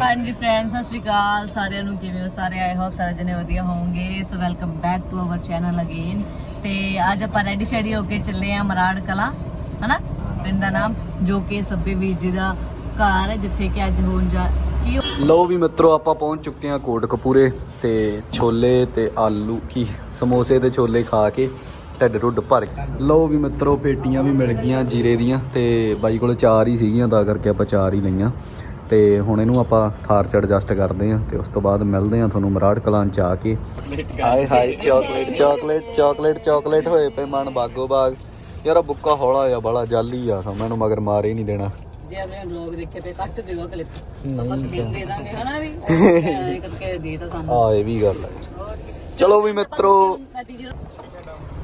ਹਾਂਜੀ ਫਰੈਂਡਸ ਸਤਿ ਸ਼੍ਰੀ ਅਕਾਲ। ਸਾਰਿਆਂ ਨੂੰ ਕਿਵੇਂ ਹੋ? ਸਾਰੇ ਆਈ ਹੋਪ ਸਾਰੇ ਜਣੇ ਵਧੀਆ ਹੋਵੋਗੇ। So welcome back to our channel again ਤੇ ਅੱਜ ਆਪਾਂ ਰੈਡੀ ਸ਼ੈਡੀ ਹੋ ਕੇ ਚੱਲੇ ਆ ਮਰਾੜ ਕਲਾ ਹਨਾ? ਪਿੰਡ ਦਾ ਨਾਮ ਜੋ ਕਿ ਸੱਬੇ ਵੀਰ ਜੀ ਦਾ ਘਰ ਹੈ ਜਿੱਥੇ ਕਿ ਅੱਜ ਹੋਣ ਜਾ ਕੀ ਲੋ ਵੀ ਮਿੱਤਰੋ ਆਪਾਂ ਪਹੁੰਚ ਚੁੱਕੇ ਹਾਂ ਕੋਟਕਪੂਰੇ ਤੇ ਛੋਲੇ ਤੇ ਆਲੂ ਕੀ ਸਮੋਸੇ ਤੇ ਛੋਲੇ ਖਾ ਕੇ ਢਿੱਡ ਢੁੱਡ ਭਰ ਕੇ। ਲੋ ਵੀ ਮਿੱਤਰੋ ਪੇਟੀਆਂ ਵੀ ਮਿਲ ਗਈਆਂ ਜੀਰੇ ਦੀਆਂ ਤੇ ਬਾਈ ਕੋਲ ਚਾਰ ਹੀ ਸੀਗੀਆਂ ਤਾਂ ਕਰਕੇ ਆਪਾਂ ਚਾਰ ਹੀ ਲਈਆਂ। ਤੇ ਹੁਣ ਇਹਨੂੰ ਆਪਾਂ ਥਾਰ ਚ ਐਡਜਸਟ ਕਰਦੇ ਹਾਂ ਤੇ ਉਸ ਤੋਂ ਬਾਅਦ ਮਿਲਦੇ ਹਾਂ ਤੁਹਾਨੂੰ ਮਰਾੜ ਕਲਾਂ ਚ ਆ ਕੇ। ਹਾਏ ਹਾਏ ਚਾਕਲੇਟ ਚਾਕਲੇਟ ਚਾਕਲੇਟ ਚਾਕਲੇਟ ਹੋਏ ਪਏ ਮਨ ਬਾਗੋ ਬਾਗ। ਯਾਰ ਆਹ ਬੁੱਕਾ ਹੌਲਾ ਆ ਬੜਾ ਜਾਲੀ ਆ ਸਮਾਂ ਨੂੰ ਮਗਰ ਮਾਰ ਹੀ ਨਹੀਂ ਦੇਣਾ। ਜੇ ਅਗਲੇ ਵਲੌਗ ਦੇਖੇ ਪਏ ਕੱਟ ਦਿਓ ਕਲਿੱਪ ਆਪਾਂ ਕਲਿੱਪ ਦੇ ਦਾਂਗੇ ਹਨਾ ਵੀ? ਐਂ ਕਰਕੇ ਦੇ ਤਾਂ ਸਾਨੂੰ। ਆ ਇਹ ਵੀ ਗੱਲ ਹੈ ਚਲੋ ਵੀ ਮਿੱਤਰੋ।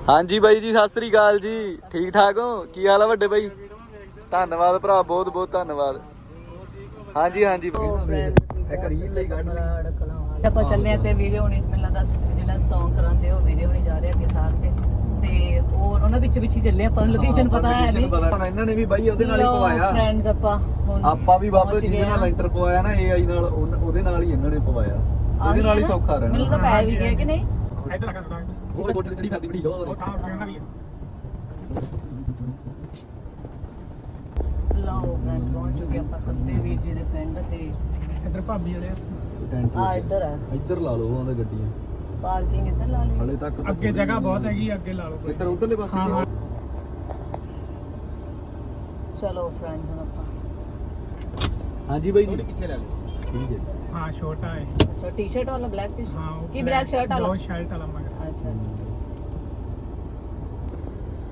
ਹਾਂਜੀ ਬਾਈ ਜੀ ਸਤਿ ਸ੍ਰੀ ਅਕਾਲ ਜੀ। ਠੀਕ ਠਾਕ ਹੋ? ਕੀ ਹਾਲ ਆ ਵੱਡੇ ਬਾਈ? ਧੰਨਵਾਦ ਭਰਾ ਬਹੁਤ ਬਹੁਤ ਧੰਨਵਾਦ। ਹਾਂਜੀ ਹਾਂਜੀ ਇੱਕ ਰੀਲ ਲਈ ਕੱਢ ਲਈ। ਆਪਾਂ ਚੱਲੇ ਆ ਤੇ ਵੀਡੀਓ ਹੁਣੀ ਮੈਨੂੰ ਲੱਗਦਾ ਜਿਹੜਾ Song ਕਰਾਉਂਦੇ ਉਹ ਵੀਡੀਓ ਹੁਣੀ ਜਾ ਰਿਹਾ ਕਿਸਾਰ 'ਚ ਤੇ। ਉਹ ਉਹਨਾਂ ਪਿੱਛੇ ਪਿੱਛੇ ਚੱਲੇ ਆਪਾਂ ਨੂੰ ਲੋਕੇਸ਼ਨ ਪਤਾ ਹੈ ਨਹੀਂ। ਹੁਣ ਇਹਨਾਂ ਨੇ ਵੀ ਬਾਈ ਉਹਦੇ ਨਾਲ ਹੀ ਪਵਾਇਆ। ਫਰੈਂਡਸ ਆਪਾਂ ਹੁਣ ਆਪਾਂ ਵੀ ਬਾਬਾ ਪਹੁੰਚ ਜਿਹਦੇ ਗਏ ਨਾਲ। ਲੈਂਟਰ ਪਵਾਇਆ ਨਾ ਏਆਈ ਨਾਲ ਉਹਨ- ਉਹਦੇ ਨਾਲ ਹੀ ਇਹਨਾਂ ਨੇ ਪਵਾਇਆ। ਉਹਦੇ ਨਾਲ ਹੀ ਹੈ ਨਾ? ਸੌਖਾ ਮੈਨੂੰ ਰਹਿਣਾ ਤਾਂ ਪੈ ਵੀ ਗਿਆ ਕਿ ਨਹੀਂ? ਉਹ ਗੋਡੀ ਜਿਹੜੀ ਫੈਲਦੀ ਬੜੀ ਲੋ ਲਓ ਪਹੁੰਚ ਚੁੱਕੇ ਆਪਾਂ ਸੱਤੇ ਵੀਰ ਜੀ ਦੇ ਪਿੰਡ ਤੇ। ਇੱਧਰ ਭਾਬੀ ਵਾਲੇ ਆ। ਇੱਧਰ ਆ। ਇੱਧਰ ਲਾ ਲਓ ਉਹਦੇ ਗੱਡੀਆਂ। ਪਾਰਕਿੰਗ ਇੱਧਰ ਲਾ ਲਈ। ਹਲੇ ਤੱਕ ਤਾਂ ਅੱਗੇ ਜਗ੍ਹਾ ਬਹੁਤ ਹੈਗੀ ਅੱਗੇ ਲਾ ਲਓ ਕੋਈ। ਇੱਧਰ ਉਧਰਲੇ ਪਾਸੇ ਹਾਂ, ਹਾਂ। ਚਲੋ ਫਰੈਂਡ ਹੁਣ ਆਪਾਂ। ਹਾਂਜੀ ਬਾਈ ਜੀ। ਪਿੱਛੇ ਲੈ ਲਓ। ਠੀਕ ਹੈ ਹਾਂ ਛੋਟਾ ਹੈ ਅੱਛਾ ਟੀ-ਸ਼ਰਟ ਵਾਲਾ ਬਲੈਕ ਟੀ ਹਾਂ ਉਹ ਕੀ ਬਲੈਕ ਸ਼ਰਟ ਵਾਲਾ? ਉਹ ਸ਼ਰਟ ਵਾਲਾ ਮਗਰ। ਅੱਛਾ ਅੱਛਾ।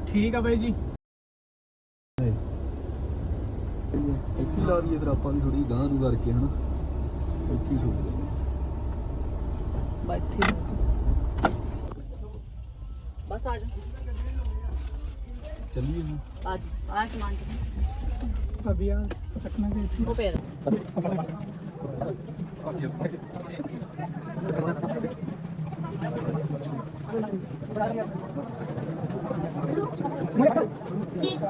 ਠੀਕ ਆ ਬਾਈ ਜੀ ਇੱਥੇ ਹੀ ਲਾ ਦਈਏ ਫਿਰ ਆਪਾਂ ਵੀ ਥੋੜੀ ਗਾਂ ਨੂੰ ਕਰਕੇ ਹਨਾ? ਇੱਥੇ ਹੀ ਠੋਕ ਦਿੰਦੇ ਬਸ ਠੀਕ ਬਸ ਆ ਜਾ ਚੱਲੀਏ ਜੀ ਆ ਜਾ ਆ ਸਮਾਨ ਚ ਭਾਬੀ ਆ ਰੱਖਣਾ ਦੇ ਇੱਥੇ? ਉਹ ਪੇਰ ਲੋ ਜੀ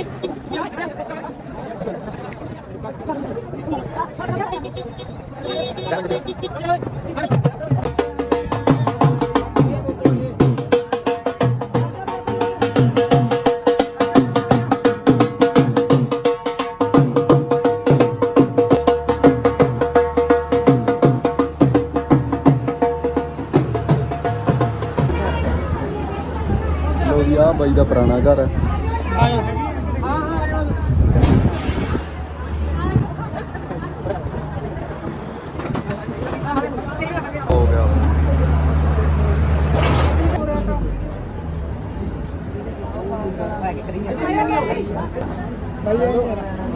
ਆ ਬਾਈ ਦਾ ਪੁਰਾਣਾ ਘਰ ਹੈ ਹੋ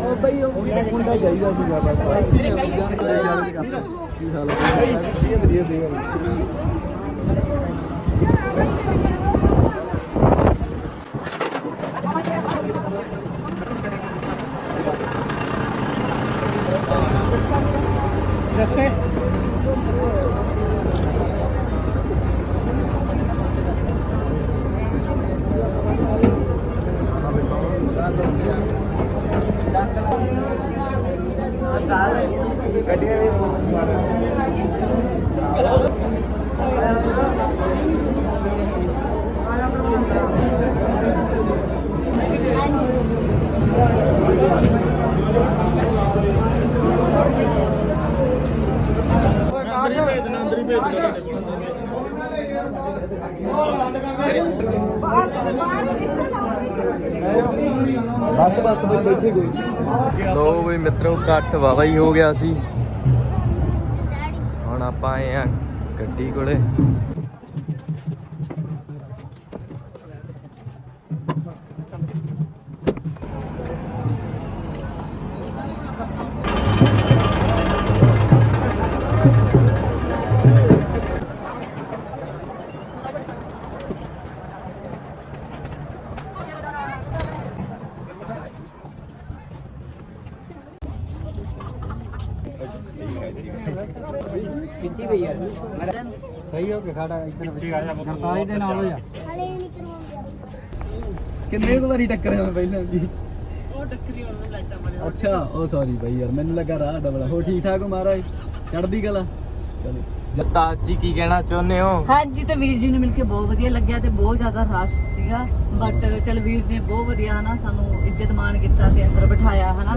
ਉਹ ਬਈ ਉਹ ਮੁੰਡਾ ਚਾਹੀਦਾ ਸੀ ਜ਼ਿਆਦਾ ਕੀ ਹਾਲ ਹੈ ਵਧੀਆ ਵਧੀਆ ਦੱਸੇ ਬਸ ਬਸ ਬਈ ਬੈਠੇ ਕੋਈ ਲੋ ਵੀ ਮਿੱਤਰੋ ਇਕੱਠ ਵਾਵਾ ਹੀ ਹੋ ਗਿਆ ਸੀ। ਹੁਣ ਆਪਾਂ ਆਏ ਆ ਗੱਡੀ ਕੋਲੇ। ਪਈ ਯਾਰ। ਸਹੀ ਹੋ ਕੇ ਖੜਾ ਇੱਧਰ 47 ਦੇ ਨਾਲ ਹੋ ਜਾ। ਕਿੰਨੇ ਕੁ ਵਾਰੀ ਟੱਕਰਿਆ ਮੈਂ ਪਹਿਲਾਂ ਵੀ? ਉਹ ਟੱਕਰੀ ਉਹਨੂੰ ਲਾਈਟਾਂ ਮਾਰੇ ਅੱਛਾ ਉਹ ਸੌਰੀ ਬਾਈ ਯਾਰ ਮੈਨੂੰ ਲੱਗਾ ਰਾਹ ਡਬਲਾ ਹੋ ਠੀਕ ਠਾਕ ਹੋ ਮਹਾਰਾਜ? ਚੜਦੀ ਕਲਾ? ਚਲੋ। ਉਸਤਾਦ ਜੀ ਕੀ ਕਹਿਣਾ ਚਾਹੁੰਦੇ ਹੋ? ਹਾਂਜੀ ਤੇ ਵੀਰ ਜੀ ਨੂੰ ਮਿਲ ਕੇ ਬਹੁਤ ਵਧੀਆ ਲੱਗਿਆ ਤੇ ਬਹੁਤ ਜ਼ਿਆਦਾ ਰਸ਼ ਸੀਗਾ। ਬਟ ਚਲ ਵੀਰ ਨੇ ਬਹੁਤ ਵਧੀਆ ਨਾ ਸਾਨੂੰ ਇੱਜ਼ਤ ਮਾਣ ਕੀਤਾ ਤੇ ਅੰਦਰ ਬਿਠਾਇਆ ਹਨਾ?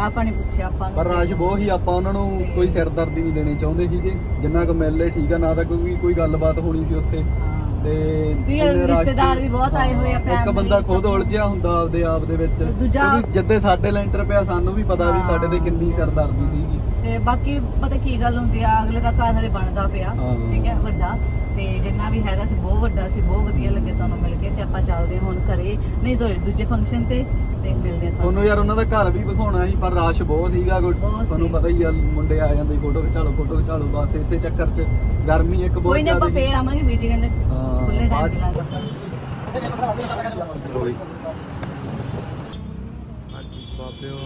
ਚਾਹ ਪਾਣੀ ਪੁੱਛਿਆ ਆਪਾਂ ਨੂੰ ਪਰ ਰਾਜ ਬਹੁਤ ਹੀ ਆਪਾਂ ਉਹਨਾਂ ਨੂੰ ਕੋਈ ਸਿਰਦਰਦੀ ਨਹੀਂ ਦੇਣੀ ਚਾਹੁੰਦੇ ਸੀਗੇ ਜਿੰਨਾ ਕੁ ਮਿਲ ਠੀਕ ਆ ਨਾ ਤਾਂ ਕੋਈ ਕੋਈ ਗੱਲਬਾਤ ਹੋਣੀ ਸੀ ਉੱਥੇ। ਤੇ ਵੀ ਰਿਸ਼ਤੇਦਾਰ ਵੀ ਬਹੁਤ ਆਏ ਹੋਏ ਆ ਇੱਕ family, ਬੰਦਾ ਖੁਦ। ਉਲਝਿਆ ਹੁੰਦਾ ਆਪਦੇ ਆਪ ਦੇ ਵਿੱਚ ਦੂਜਾ- ਜਿੱਦੇ ਸਾਡੇ ਲੈਂਟਰ ਪਿਆ ਸਾਨੂੰ ਵੀ ਪਤਾ ਵੀ। ਸਾਡੇ ਤੇ ਕਿੰਨੀ ਸਿਰਦਰਦੀ ਸੀਗੀ ਤੇ ਬਾਕੀ ਪਤਾ ਕੀ ਗੱਲ ਹੁੰਦੀ ਆ ਅਗਲੇ ਦਾ ਘਰ ਹਲੇ ਬਣਦਾ ਪਿਆ। ਠੀਕ ਹੈ ਵੱਡਾ ਤੇ ਜਿੰਨਾ ਵੀ ਹੈਗਾ ਸੀ ਬਹੁਤ ਵੱਡਾ ਸੀ ਬਹੁਤ ਵਧੀਆ ਲੱਗੇ ਸਾਨੂੰ ਮਿਲ ਕੇ ਤੇ ਆਪਾਂ ਚੱਲਦੇ ਹੁਣ ਘਰੇ ਨਹੀਂ ਸੋਰੀ ਦੂਜੇ ਫੰਕਸ਼ਨ ਤੇ ਤੇ ਮਿਲਦੇ ਹਾਂ ਤੁਹਾਨੂੰ ਯਾਰ ਉਹਨਾਂ ਦਾ ਘਰ ਵੀ ਵਿਖਾਉਣਾ ਸੀ ਪਰ ਰਸ਼ ਬਹੁਤ ਸੀਗਾ ਕੋਈ- ਤੁਹਾਨੂੰ। ਪਤਾ ਹੀ ਆ ਮੁੰਡੇ ਆ ਜਾਂਦੇ ਫੋਟੋ ਖਿਚਾਲੋ ਫੋਟੋ ਖਿਚਾਲੋ ਬਸ ਇਸੇ ਚੱਕਰ 'ਚ ਗਰਮੀ ਇੱਕ ਬਹੁਤ ਕੋਈ ਨਹੀਂ ਆਪਾਂ ਜ਼ਿਆਦਾ ਫੇਰ ਆਵਾਂਗੇ ਵੀਰ ਜੀ ਕਹਿੰਦੇ ਹਾਂ, ਖੁੱਲੇ ਟਾਈਮ ਮਿਲਾਂਗੇ। ਹਾਂਜੀ ਬਾਬਿਓ